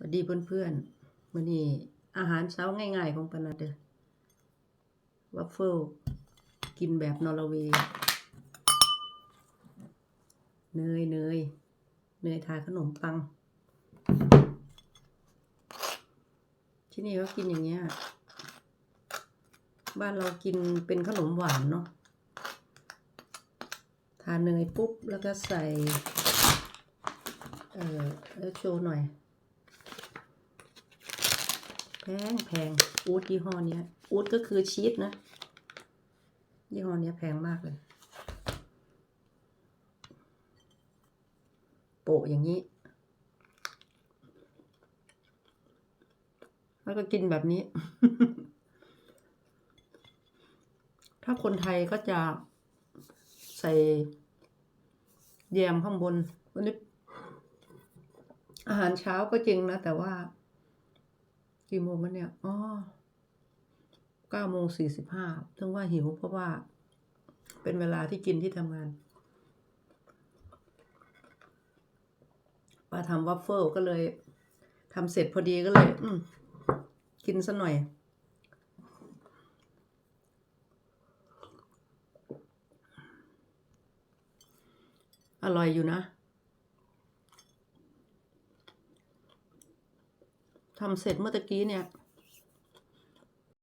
สวัสดีเพื่อนๆวันนี้อาหารเช้าง่ายๆของปานาเดอวัฟเฟิลกินแบบนอร์เวย์เนยเนยเนยทาขนมปัง ที่นี่ก็กินอย่างเงี้ย บ้านเรากินเป็นขนมหวานเนาะทาเนยปุ๊บ แล้วก็ใส่ เออแล้วโชว์หน่อย งแพงอูดยี่ห้อนี้อูดก็คือชีสนะ ยี่ห้อนี้แพงมากเลย โปะอย่างนี้ แล้วก็กินแบบนี้ ถ้าคนไทยก็จะใส่แยมข้างบนวันนี้อาหารเช้าก็จริงนะ แต่ว่า กี่โมงกันเนี่ยอ๋อเก้าโมงสี่สิบห้าถึงว่าหิวเพราะว่า เป็นเวลาที่กินที่ทำงานป้าทำวัฟเฟิลก็เลยทำเสร็จพอดีก็เลย อืกินซะหน่อย อร่อยอยู่นะ ทำเสร็จเมื่อตะกี้เนี่ย